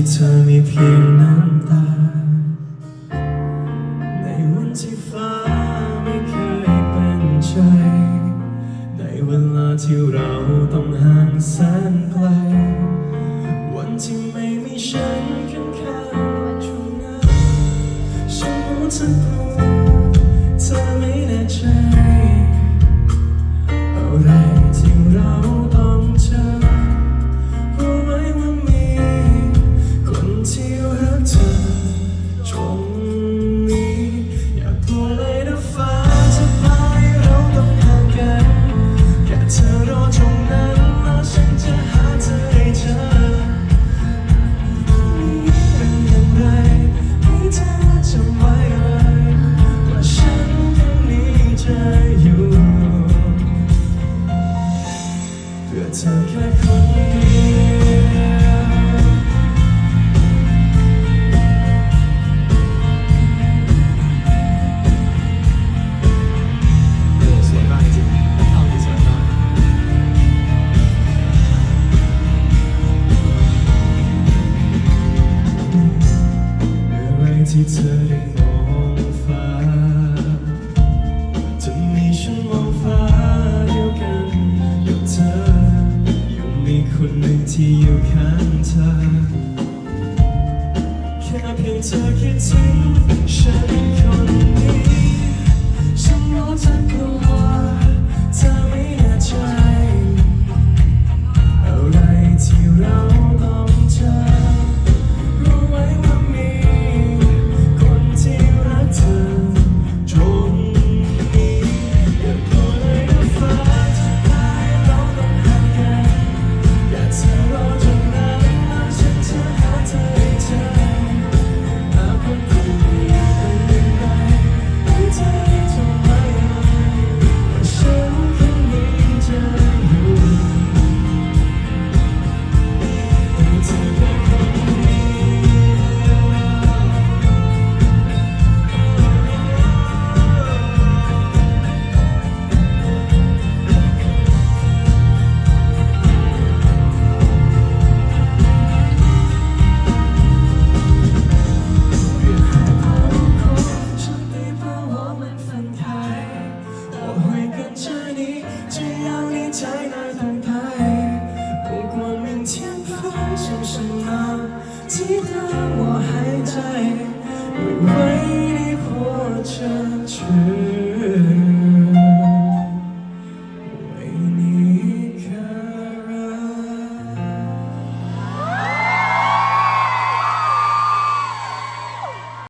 ที่เธอมีเพียงน้ำตา ในวันที่ฟ้าไม่เคยเป็นใจ ในเวลาที่เราต้องห่างแสน ที่เธอได้มองฟ้า จะมีฉันมองฟ้าเดียวกันอยู่เธอยู่มีคนหนึ่งที่อยู่ข้างเธอ แค่เพียงเธอคิดถึงฉันคนนี้ ฉันรู้จะกลัว 记得我还在，为为你活着。